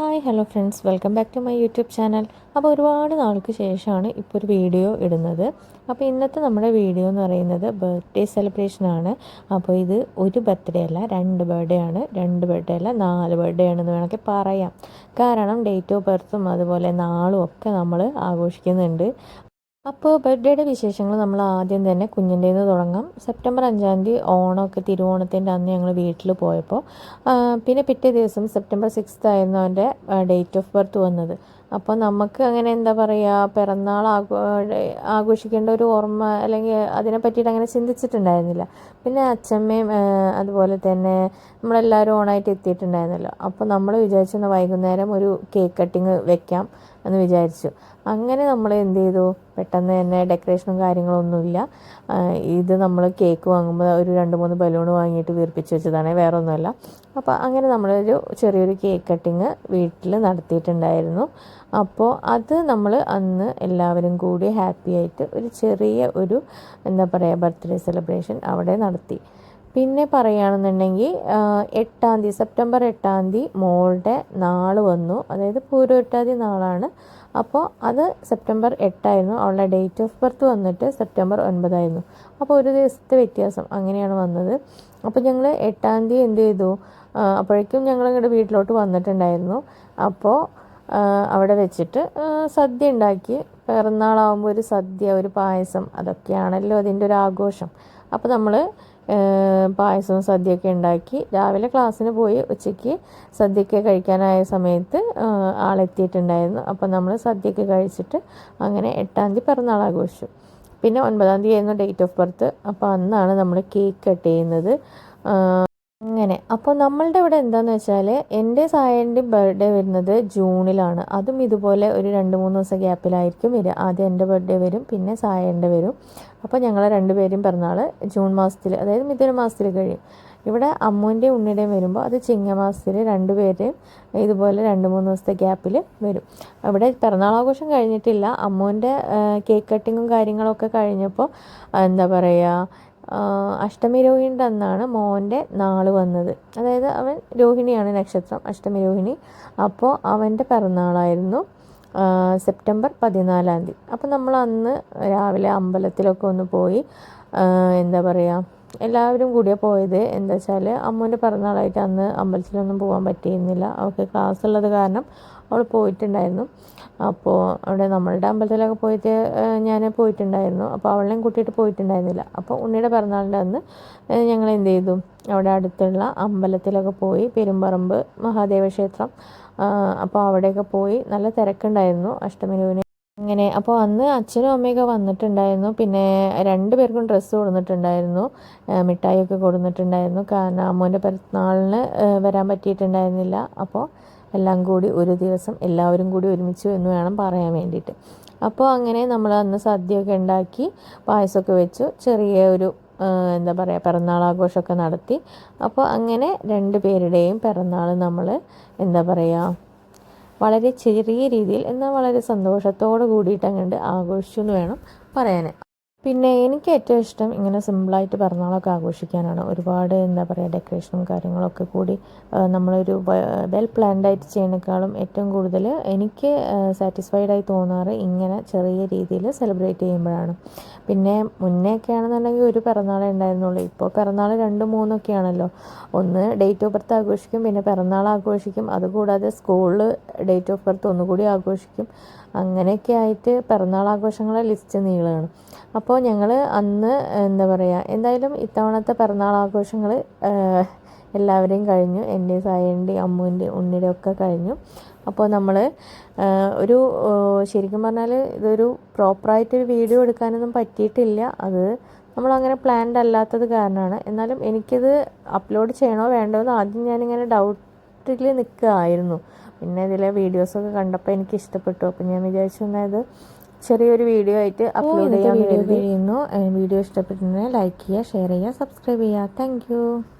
Hi hello friends welcome back to my YouTube channel അപ്പോൾ ഒരുപാട് നാൾക്ക് ശേഷമാണ് ഇപ്പോൾ ഒരു വീഡിയോ ഇടുന്നത്. അപ്പോൾ ഇന്നത്തെ നമ്മുടെ വീഡിയോ എന്ന് പറയുന്നത് ബർത്ത്ഡേ സെലിബ്രേഷൻ ആണ്. അപ്പോൾ ഇത് ഒരു ബർത്ത്ഡേ അല്ല രണ്ട് ബർത്ത്ഡേ ആണ്. രണ്ട് ബർത്ത്ഡേ അല്ല നാല് ബർത്ത്ഡേ ആണെന്ന് വേണമെങ്കിൽ പറയാം. കാരണം ഡേറ്റ് ഓഫ് ബർത്തും അതുപോലെ നാളും ഒക്കെ നമ്മൾ ആഘോഷിക്കുന്നുണ്ട്. അപ്പോൾ ബർത്ത്ഡേയുടെ വിശേഷങ്ങൾ നമ്മൾ ആദ്യം തന്നെ കുഞ്ഞിന്റേന്ന് തുടങ്ങാം. സെപ്റ്റംബർ അഞ്ചാം തീയതി ഓണമൊക്കെ തിരുവോണത്തിന്റെ അന്ന് ഞങ്ങൾ വീട്ടിൽ പോയപ്പോൾ പിന്നെ പിറ്റേ ദിവസം സെപ്റ്റംബർ സിക്സ്ത് ആയിരുന്നു അവന്റെ ഡേറ്റ് ഓഫ് ബർത്ത് വന്നത്. അപ്പോൾ നമുക്ക് അങ്ങനെ എന്താ പറയുക പിറന്നാൾ ആഘോ ആഘോഷിക്കേണ്ട ഒരു ഓർമ്മ അല്ലെങ്കിൽ അതിനെ പറ്റിയിട്ട് അങ്ങനെ ചിന്തിച്ചിട്ടുണ്ടായിരുന്നില്ല. പിന്നെ അച്ഛമ്മയും അതുപോലെ തന്നെ നമ്മളെല്ലാവരും ഓണായിട്ട് എത്തിയിട്ടുണ്ടായിരുന്നല്ലോ. അപ്പോൾ നമ്മൾ വിചാരിച്ചു വൈകുന്നേരം ഒരു കേക്ക് കട്ടിങ് വെക്കാം എന്ന് വിചാരിച്ചു. അങ്ങനെ നമ്മൾ എന്ത് ചെയ്തു? പെട്ടെന്ന് തന്നെ ഡെക്കറേഷനും കാര്യങ്ങളൊന്നുമില്ല ഇത് നമ്മൾ കേക്ക് വാങ്ങുമ്പോൾ ഒരു രണ്ട് മൂന്ന് ബലൂൺ വാങ്ങിയിട്ട് വീർപ്പിച്ച് വെച്ചതാണ് വേറെ ഒന്നുമല്ല അപ്പോൾ അങ്ങനെ നമ്മളൊരു ചെറിയൊരു കേക്ക് കട്ടിങ് വീട്ടിൽ നടത്തിയിട്ടുണ്ടായിരുന്നു. അപ്പോൾ അത് നമ്മൾ അന്ന് എല്ലാവരും കൂടി ഹാപ്പി ആയിട്ട് ഒരു ചെറിയ ഒരു എന്താ പറയുക ബർത്ത്ഡേ സെലിബ്രേഷൻ അവിടെ നടത്തി. പിന്നെ പറയുകയാണെന്നുണ്ടെങ്കിൽ എട്ടാം തീയതി സെപ്റ്റംബർ എട്ടാം തീയതി മോളുടെ നാൾ വന്നു. അതായത് പൂരം നാളാണ്. അപ്പോൾ അത് സെപ്റ്റംബർ എട്ടായിരുന്നു. അവളുടെ ഡേറ്റ് ഓഫ് ബർത്ത് വന്നിട്ട് സെപ്റ്റംബർ ഒൻപതായിരുന്നു. അപ്പോൾ ഒരു ദിവസത്തെ വ്യത്യാസം അങ്ങനെയാണ് വന്നത്. അപ്പോൾ ഞങ്ങൾ എട്ടാം തീയതി എന്ത് ചെയ്തു? അപ്പോഴേക്കും ഞങ്ങൾ ഇങ്ങോട്ട് വീട്ടിലോട്ട് വന്നിട്ടുണ്ടായിരുന്നു. അപ്പോൾ അവിടെ വെച്ചിട്ട് സദ്യ ഉണ്ടാക്കി. പിറന്നാളാവുമ്പോൾ ഒരു സദ്യ ഒരു പായസം അതൊക്കെയാണല്ലോ അതിന്റെ ഒരു ആഘോഷം. അപ്പോൾ നമ്മൾ പായസവും സദ്യയൊക്കെ ഉണ്ടാക്കി. രാവിലെ ക്ലാസ്സിന് പോയി ഉച്ചയ്ക്ക് സദ്യയൊക്കെ കഴിക്കാനായ സമയത്ത് ആളെത്തിയിട്ടുണ്ടായിരുന്നു. അപ്പോൾ നമ്മൾ സദ്യയൊക്കെ കഴിച്ചിട്ട് അങ്ങനെ എട്ടാം തീയതി പിറന്നാൾ ആഘോഷിച്ചു. പിന്നെ ഒൻപതാം തീയതി ആയിരുന്നു ഡേറ്റ് ഓഫ് ബർത്ത് അപ്പോൾ അന്നാണ് നമ്മൾ കേക്ക് കട്ട് ചെയ്യുന്നത്. അങ്ങനെ. അപ്പോൾ നമ്മളുടെ ഇവിടെ എന്താണെന്ന് വെച്ചാൽ എന്റെ സായന്റെ ബർത്ത്ഡേ വരുന്നത് ജൂണിലാണ്. അതും ഇതുപോലെ ഒരു രണ്ട് മൂന്ന് ദിവസം ഗ്യാപ്പിലായിരിക്കും വരിക. ആദ്യം എന്റെ ബർത്ത്ഡേ വരും പിന്നെ സായന്റെ വരും. അപ്പോൾ ഞങ്ങൾ രണ്ടുപേരും പിറന്നാൾ ജൂൺ മാസത്തിൽ അതായത് മിഥുന മാസത്തിൽ കഴിയും. ഇവിടെ അമ്മുവിന്റെയും ഉണ്ണിയുടെയും വരുമ്പോൾ അത് ചിങ്ങമാസത്തിൽ രണ്ടുപേരെയും ഇതുപോലെ രണ്ട് മൂന്ന് ദിവസത്തെ ഗ്യാപ്പിൽ വരും. ഇവിടെ പിറന്നാളാഘോഷം കഴിഞ്ഞിട്ടില്ല. അമ്മുവിന്റെ കേക്ക് കട്ടിങ്ങും കാര്യങ്ങളൊക്കെ കഴിഞ്ഞപ്പോൾ എന്താ പറയുക അഷ്ടമി രോഹിണിയുടെ അന്നാണ് മോന്റെ നാൾ വന്നത്. അതായത് അവൻ രോഹിണിയാണ് നക്ഷത്രം അഷ്ടമി രോഹിണി അപ്പോൾ അവന്റെ പിറന്നാളായിരുന്നു സെപ്റ്റംബർ പതിനാലാം തീയതി. അപ്പോൾ നമ്മൾ അന്ന് രാവിലെ അമ്പലത്തിലൊക്കെ ഒന്ന് പോയി എന്താ പറയുക എല്ലാവരും കൂടിയാണ് പോയത്. എന്താ വെച്ചാൽ അമ്മൂന്റെ പിറന്നാളായിട്ട് അന്ന് അമ്പലത്തിലൊന്നും പോകാൻ പറ്റിയിരുന്നില്ല. അവൾക്ക് ക്ലാസ് ഉള്ളത് കാരണം അവൾ പോയിട്ടുണ്ടായിരുന്നു. അപ്പോൾ അവിടെ നമ്മളുടെ അമ്പലത്തിലൊക്കെ പോയിട്ട് ഞാൻ പോയിട്ടുണ്ടായിരുന്നു. അപ്പോൾ അവളെയും കൂട്ടിയിട്ട് പോയിട്ടുണ്ടായിരുന്നില്ല. അപ്പോൾ ഉണ്ണിയുടെ പിറന്നാളിന്റെ അന്ന് ഞങ്ങൾ എന്ത് ചെയ്തു? അവിടെ അടുത്തുള്ള അമ്പലത്തിലൊക്കെ പോയി പെരുമ്പറമ്പ് മഹാദേവ ക്ഷേത്രം അപ്പോൾ അവിടെയൊക്കെ പോയി നല്ല തിരക്കുണ്ടായിരുന്നു അഷ്ടമിനുവിന്. അങ്ങനെ അപ്പോൾ അന്ന് അച്ഛനും അമ്മയൊക്കെ വന്നിട്ടുണ്ടായിരുന്നു. പിന്നെ രണ്ട് പേർക്കും ഡ്രസ്സ് കൊടുത്തിട്ടുണ്ടായിരുന്നു മിഠായിയൊക്കെ കൊടുത്തിട്ടുണ്ടായിരുന്നു കാരണം അമ്മൂന്റെ പിറന്നാളിന് വരാൻ പറ്റിയിട്ടുണ്ടായിരുന്നില്ല. അപ്പോൾ എല്ലാം കൂടി ഒരു ദിവസം എല്ലാവരും കൂടി ഒരുമിച്ച് എന്ന് വേണം പറയാൻ വേണ്ടിയിട്ട്. അപ്പോൾ അങ്ങനെ നമ്മൾ അന്ന് സദ്യയൊക്കെ ഉണ്ടാക്കി പായസമൊക്കെ വെച്ചു ചെറിയ ഒരു എന്താ പറയുക പിറന്നാൾ ആഘോഷമൊക്കെ നടത്തി. അപ്പോൾ അങ്ങനെ രണ്ട് പേരുടെയും പിറന്നാൾ നമ്മൾ എന്താ പറയുക വളരെ ചെറിയ രീതിയിൽ എന്നാൽ വളരെ സന്തോഷത്തോട് കൂടിയിട്ട് അങ്ങോട്ട് ആഘോഷിച്ചു എന്ന് വേണം പറയാൻ. പിന്നെ എനിക്ക് ഏറ്റവും ഇഷ്ടം ഇങ്ങനെ സിമ്പിളായിട്ട് പിറന്നാളൊക്കെ ആഘോഷിക്കാനാണ്. ഒരുപാട് എന്താ പറയുക ഡെക്കറേഷനും കാര്യങ്ങളൊക്കെ കൂടി നമ്മളൊരു വെൽ പ്ലാൻഡായിട്ട് ചെയ്യുന്നതിനേക്കാളും ഏറ്റവും കൂടുതൽ എനിക്ക് സാറ്റിസ്ഫൈഡ് ആയി തോന്നാറ് ഇങ്ങനെ ചെറിയ രീതിയിൽ സെലിബ്രേറ്റ് ചെയ്യുമ്പോഴാണ്. പിന്നെ മുന്നേ ഒക്കെ ആണെന്നുണ്ടെങ്കിൽ ഒരു പിറന്നാളേ ഉണ്ടായിരുന്നുള്ളൂ. ഇപ്പോൾ പിറന്നാൾ രണ്ട് മൂന്നൊക്കെയാണല്ലോ. ഒന്ന് ഡേറ്റ് ഓഫ് ബർത്ത് ആഘോഷിക്കും പിന്നെ പിറന്നാൾ ആഘോഷിക്കും. അതുകൂടാതെ സ്കൂളിൽ ഡേറ്റ് ഓഫ് ബർത്ത് ഒന്നുകൂടി ആഘോഷിക്കും. അങ്ങനെയൊക്കെ ആയിട്ട് പിറന്നാൾ ആഘോഷങ്ങളെ ലിസ്റ്റ് നീളുകയാണ്. അപ്പോൾ ഞങ്ങൾ അന്ന് എന്താ പറയുക എന്തായാലും ഇത്തവണത്തെ പിറന്നാൾ ആഘോഷങ്ങൾ എല്ലാവരെയും കഴിഞ്ഞു. എന്റെ സായന്റെ അമ്മുവിന്റെ ഉണ്ണിയുടെ ഒക്കെ കഴിഞ്ഞു. അപ്പോൾ നമ്മൾ ഒരു ശരിക്കും പറഞ്ഞാൽ ഇതൊരു പ്രോപ്പറായിട്ടൊരു വീഡിയോ എടുക്കാനൊന്നും പറ്റിയിട്ടില്ല. അത് നമ്മളങ്ങനെ പ്ലാൻഡ് അല്ലാത്തത് കാരണമാണ്. എന്നാലും എനിക്കിത് അപ്ലോഡ് ചെയ്യണോ വേണ്ടോ എന്ന് ആദ്യം ഞാനിങ്ങനെ ഡൗട്ടിൽ നിൽക്കുകയായിരുന്നു പിന്നെ ഇതിലെ വീഡിയോസൊക്കെ കണ്ടപ്പോൾ എനിക്ക് ഇഷ്ടപ്പെട്ടു അപ്പോൾ ഞാൻ വിചാരിച്ചു അതായത് ചെറിയൊരു വീഡിയോ ആയിട്ട് അപ്ലോഡ് ചെയ്യാൻ വീഡിയോ വീഡിയോ ഇഷ്ടപ്പെട്ടിട്ടുണ്ടെങ്കിൽ ലൈക്ക് ചെയ്യുക ഷെയർ ചെയ്യുക സബ്സ്ക്രൈബ് ചെയ്യുക. താങ്ക്